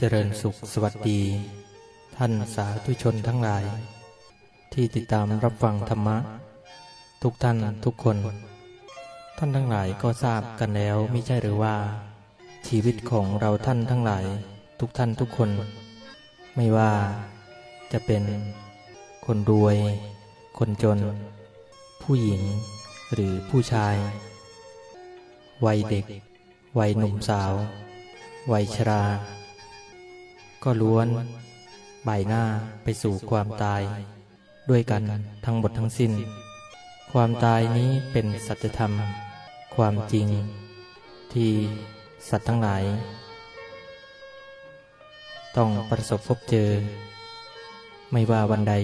เจริญสุขสวัสดี ท่านสาธุชนทั้งหลาย ที่ติดตามรับฟังธรรมะ ทุกท่านทุกคน ท่านทั้งหลายก็ทราบกันแล้วไม่ใช่หรือว่า ชีวิตของเราท่านทั้งหลาย ทุกท่านทุกคน ไม่ว่าจะเป็นคนรวย คนจน ผู้หญิงหรือผู้ชาย วัยเด็ก วัยหนุ่มสาว วัยชรา ก็ล้วนบ่ายหน้าไปสู่ความตาย ด้วยกันทั้งหมดทั้งสิ้น ความตายนี้เป็นสัจธรรม ความจริง ที่สัตว์ทั้งหลาย ต้องประสบพบเจอ ไม่ว่าวันใด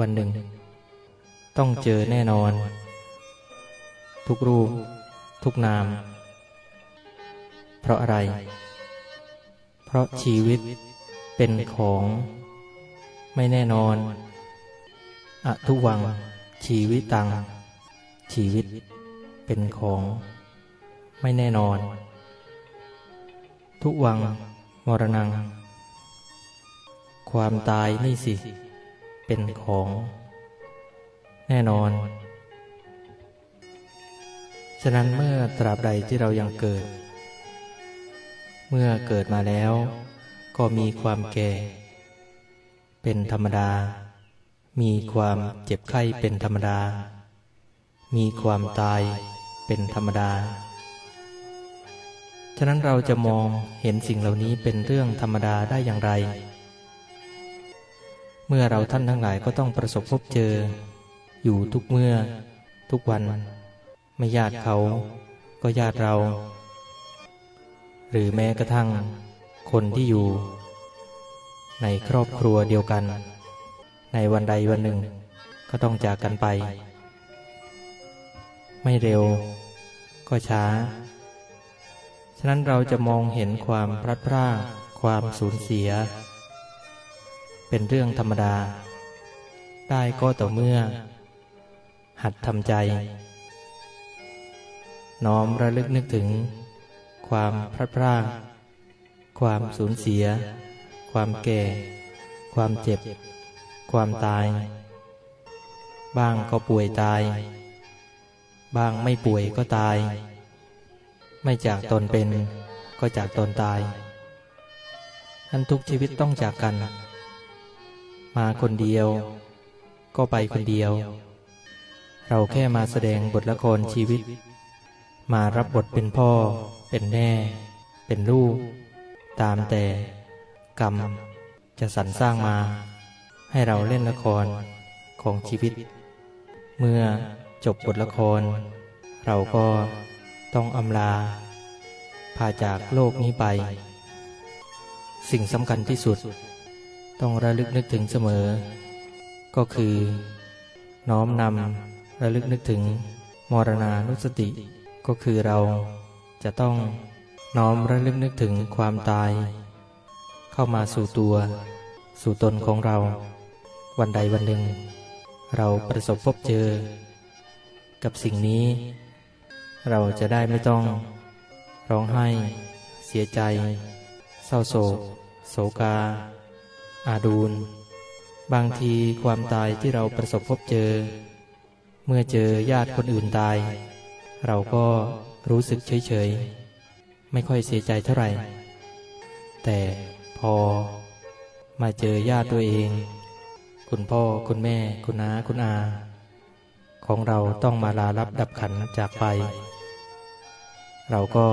วันหนึ่ง ต้องเจอแน่นอน ทุกรูป ทุกนาม เพราะอะไร เพราะชีวิตเป็นของไม่แน่นอนอทุวัง ชีวิตตัง ชีวิตเป็นของไม่แน่นอน ทุวัง มรณัง ความตายนี่สิ เป็นของ แน่นอน ฉะนั้นเมื่อตราบใดที่เรายังเกิด เมื่อเกิดมาแล้ว ก็มีความแก่ เป็นธรรมดา มีความเจ็บไข้เป็นธรรมดา มีความตายเป็นธรรมดา ฉะนั้นเราจะมองเห็นสิ่งเหล่านี้เป็นเรื่องธรรมดาได้อย่างไร เมื่อเราท่านทั้งหลายก็ต้องประสบพบเจอ อยู่ทุกเมื่อ ทุกวัน ไม่ญาติเขา ก็ญาติเรา หรือแม้กระทั่งคนที่อยู่ ในครอบครัวเดียวกัน ในวันใดวันหนึ่ง ก็ต้องจากกันไป ไม่เร็ว ก็ช้า ฉะนั้นเราจะมองเห็นความพลัดพรากความสูญเสีย เป็นเรื่องธรรมดา ได้ก็ต่อเมื่อ หัดทำใจ น้อมระลึกนึกถึง ความพลัดพราก ความสูญเสีย ความแก่ ความเจ็บ ความตาย บ้างก็ป่วยตาย บ้างไม่ป่วยก็ตาย ไม่จากตนเป็นก็จากตนตายท่านทุกชีวิตต้องจากกัน มาคนเดียว ก็ไปคนเดียว เราแค่มาแสดงบทละครชีวิต มารับบทเป็นพ่อ เป็นแม่ เป็นลูก ตามแต่ กรรม จะสรรสร้างมา ให้เราเล่นละครของชีวิต เมื่อจบบทละคร เราก็ต้องอำลาพาจากโลกนี้ไป สิ่งสำคัญที่สุด ต้องระลึกนึกถึงเสมอ ก็คือ น้อมนำระลึกนึกถึงมรณานุสติ ก็คือเราจะต้องน้อมระลึกนึกถึงความตาย เข้ามาสู่ตัว สู่ตนของเรา วันใดวันหนึ่ง เราประสบพบเจอ กับสิ่งนี้ เราจะได้ไม่ต้อง ร้องไห้ เสียใจ เศร้าโศก โศกา อาดูลบางทีความตายที่เราประสบพบเจอ เมื่อเจอญาติคนอื่นตาย เราก็รู้สึกเฉยๆ ไม่ค่อยเสียใจเท่าไหร่ แต่พอมาเจอญาติตัวเอง คุณพ่อคุณแม่คุณน้าคุณอา ของเราต้องมาลารับดับขันจากไป เราก็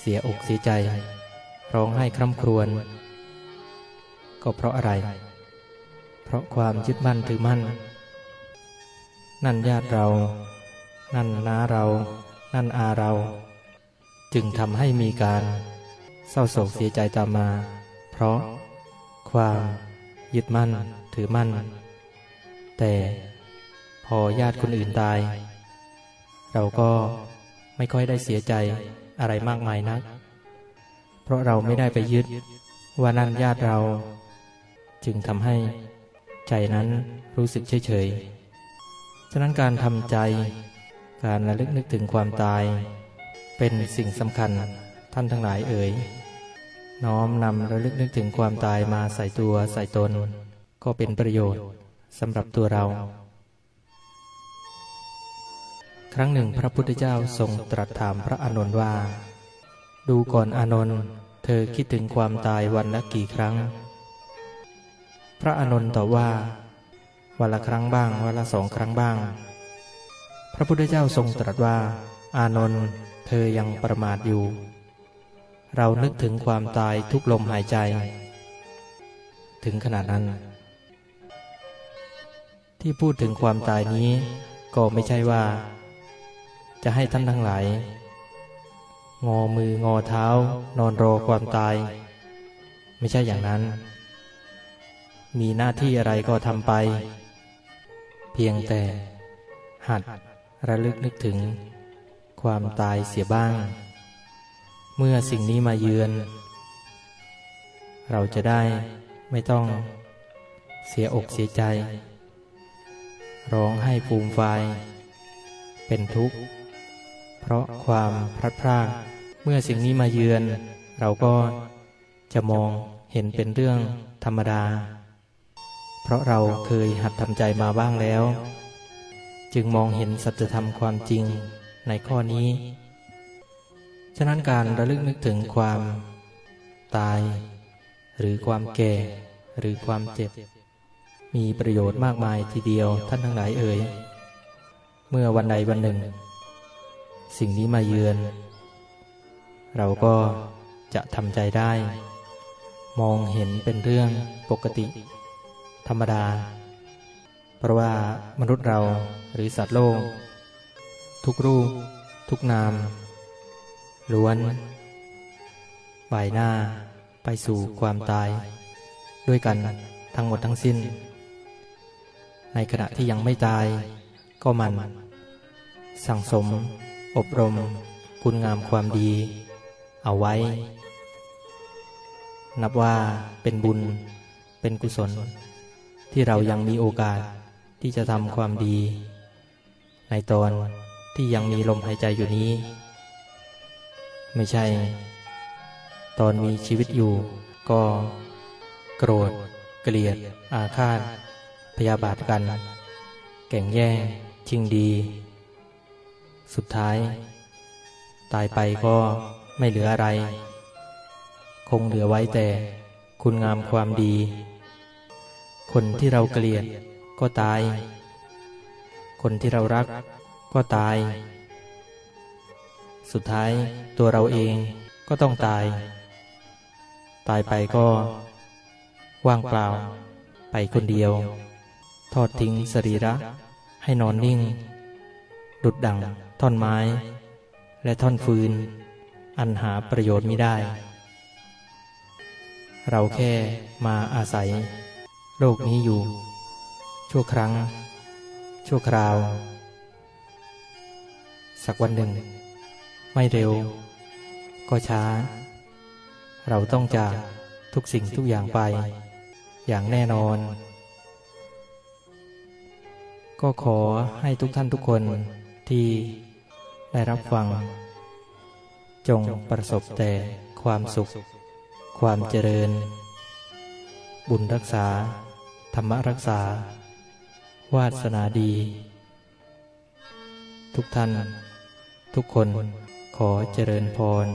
เสียอกเสียใจ ร้องไห้คร่ำครวญ ก็เพราะอะไร เพราะความยึดมั่นถือมั่น นั่นญาติเรา นั่นน้าเรา นั่นอาเรา จึงทำให้มีการเศร้าโศกเสียใจตามมา เพราะความยึดมั่นถือมั่น แต่พอญาติคนอื่นตาย เราก็ไม่ค่อยได้เสียใจอะไรมากมายนัก เพราะเราไม่ได้ไปยึดว่านั่นญาติเรา จึงทำให้ใจนั้นรู้สึกเฉยๆฉะนั้นการทำใจ การระลึกนึกถึงความตาย เป็นสิ่งสำคัญท่านทั้งหลายเอ่ย น้อมนำระลึกนึกถึงความตายมาใส่ตัวใส่ตน ก็เป็นประโยชน์สำหรับตัวเรา ครั้งหนึ่งพระพุทธเจ้าทรงตรัสถามพระอานนท์ว่า ดูก่อนอานนท์เธอคิดถึงความตายวันละกี่ครั้ง พระอานนท์ตอบว่า วันละครั้งบ้าง วันละสองครั้งบ้าง พระพุทธเจ้าทรงตรัสว่า อานนท์เธอยังประมาทอยู่ เรานึกถึงความตายทุกลมหายใจ ถึงขนาดนั้น ที่พูดถึงความตายนี้ ก็ไม่ใช่ว่า จะให้ท่านทั้งหลาย งอมืองอเท้า นอนรอความตาย ไม่ใช่อย่างนั้น มีหน้าที่อะไรก็ทำไป เพียงแต่หัด ระลึกนึกถึง ความตายเสียบ้าง เมื่อสิ่งนี้มาเยือน เราจะได้ไม่ต้องเสียอกเสียใจ ร้องให้ฟูมไฟาย เป็นทุกข์ เพราะความพลัดพรากเมื่อสิ่งนี้มาเยือน เราก็จะมองเห็นเป็นเรื่องธรรมดา เพราะเราเคยหัดทำใจมาบ้างแล้ว จึงมองเห็นสัจธรรมความจริงในข้อนี้ ฉะนั้นการระลึกนึกถึงความ ตาย หรือความแก่ หรือความเจ็บ มีประโยชน์มากมายทีเดียวท่านทั้งหลายเอ่ยเมื่อวันใดวันหนึ่ง สิ่งนี้มาเยือน เราก็จะทำใจได้ มองเห็นเป็นเรื่องปกติ ธรรมดา เพราะว่ามนุษย์เราหรือสัตว์โลก ทุกรูป ทุกนาม ล้วนบ่ายหน้าไปสู่ความตาย ด้วยกันทั้งหมดทั้งสิ้น ในขณะที่ยังไม่ตาย ก็มัน สั่งสม อบรม คุณงามความดี เอาไว้ นับว่าเป็นบุญเป็นกุศลที่เรายังมีโอกาส ที่จะทำความดี ในตอนที่ยังมีลมหายใจอยู่นี้ ไม่ใช่ ตอนมีชีวิตอยู่ ก็ โกรธ เกลียด อาฆาต พยาบาทกัน แก่งแย่งชิงดี สุดท้าย ตายไปก็ไม่เหลืออะไร คงเหลือไว้แต่คุณงามความดี คนที่เราเกลียด ก็ตาย คนที่เรารักก็ตาย สุดท้ายตัวเราเองก็ต้องตาย ตายไปก็ ว่างเปล่า ไปคนเดียว ทอดทิ้งสรีระ ให้นอนนิ่ง ดุดดังท่อนไม้ และท่อนฟืน อันหาประโยชน์ไม่ได้ เราแค่มาอาศัย โลกนี้อยู่ ชั่วครั้ง ชั่วคราว สักวันหนึ่ง ไม่เร็ว ก็ช้า เราต้องจากทุกสิ่งทุกอย่างไป อย่างแน่นอน ก็ขอให้ทุกท่านทุกคนที่ได้รับฟัง จงประสบแต่ความสุข ความเจริญ บุญรักษา ธรรมรักษา วาสนาดี ทุกท่าน ทุกคนขอเจริญพร